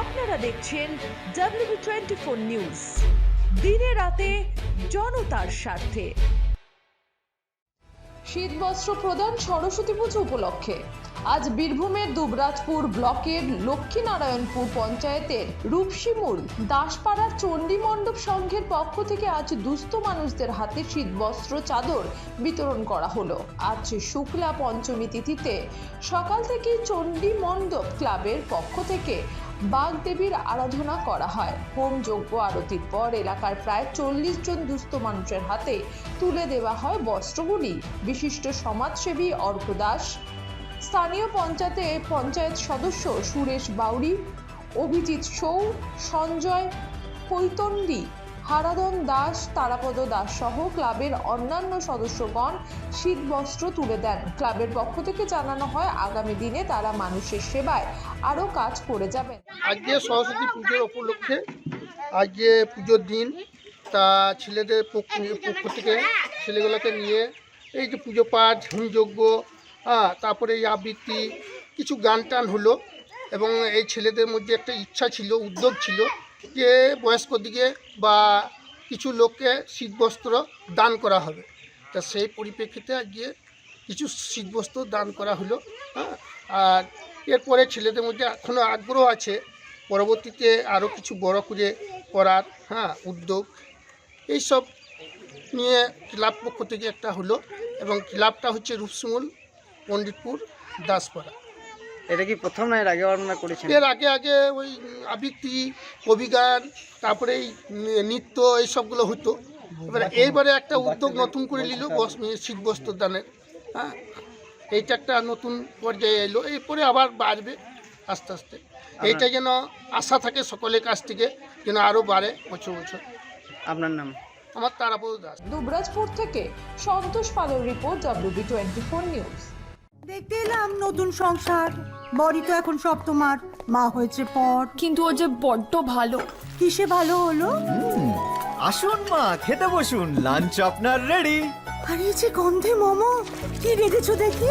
আপনারা দেখছেন W twenty four news দিনে রাতে জনতার স্বার্থে। শীতবস্ত্র প্রদান সরস্বতী পুজো উপলক্ষে। আজ বীরভূমের দুবরাজপুর ব্লকের লক্ষ্মীনারায়ণপুর পঞ্চায়েতের রূপসিমুর দাসপাড়ার চণ্ডী মণ্ডপ সংঘের পক্ষ থেকে আজ দুস্থ মানুষদের হাতে শীতবস্ত্র চাদর বিতরণ করা হলো। আজ শুক্লা পঞ্চমী তিথিতে সকাল থেকেই চণ্ডী মণ্ডপ ক্লাবের পক্ষ থেকে বাগদেবীর আরাধনা করা হয়। হোম যজ্ঞ আরতির পর এলাকার প্রায় চল্লিশ জন দুস্থ মানুষের হাতে তুলে দেওয়া হয় বস্ত্রগুলি। বিশিষ্ট সমাজসেবী অর্ক দাস, স্থানীয় পঞ্চায়েতে পঞ্চায়েত সদস্য সুরেশ বাউরি, অভিজিৎ সৌ, সঞ্জয় কৈতন্ডি হারাদন দাস, তারাপদ দাস সহ ক্লাবের অন্যান্য সদস্যগণ শীতবস্ত্র তুলে দেন। ক্লাবের পক্ষ থেকে জানানো হয়, আগামী দিনে তারা মানুষের সেবায় আরও কাজ করে যাবেন। আজকে সরস্বতী পুজোর উপলক্ষে আজকে পুজোর দিন। তা ছেলেদের পক্ষ থেকে ছেলেগুলোকে নিয়ে এই যে পুজো পাঠ, হোমযজ্ঞ হ্যাঁ তারপরে এই আবৃত্তি, কিছু গান টান হলো এবং এই ছেলেদের মধ্যে একটা ইচ্ছা ছিল, উদ্যোগ ছিল যে বয়স্ক দিকে বা কিছু লোককে শীতবস্ত্র দান করা হবে। তা সেই পরিপ্রেক্ষিতে আজকে কিছু শীতবস্ত্র দান করা হলো হ্যাঁ। আর এরপরে ছেলেদের মধ্যে এখনও আগ্রহ আছে পরবর্তীতে আরও কিছু বড় করে করার হ্যাঁ উদ্যোগ। এইসব নিয়ে ক্লাব পক্ষ থেকে একটা হলো এবং ক্লাবটা হচ্ছে রূপসিমুল পণ্ডিতপুর দাসপাড়া। এটা কি প্রথম না এর আগে আপনারা করেছেন? এর আগে আগে ওই আবৃত্তি কবিগান তারপরে এই নৃত্য এইসবগুলো হতো। এবারে এইবারে একটা উদ্যোগ নতুন করে নিল শীত বস্ত্র দানের হ্যাঁ। এইটা একটা নতুন পর্যায়ে এলো এরপরে আবার বাড়বে আস্তে আস্তে। এইটা যেন আশা থাকে সকলের কাছ থেকে যেন আরও বাড়ে বছর বছর। আপনার নাম? আমার তারাপদ দাস। দুবরাজপুর থেকে সন্তোষ পালের report WB twenty four news দেখতে এলাম নতুন সংসার। বড়ি তো এখন সব তোমার। মা হয়েছে পর। কিন্তু ও যে বড্ড ভালো। কিসে ভালো হলো? আসুন মা খেতে বসুন। লাঞ্চ আপনার রেডি আর এই যে গন্ধে মোমো। কি রেখেছো দেখি?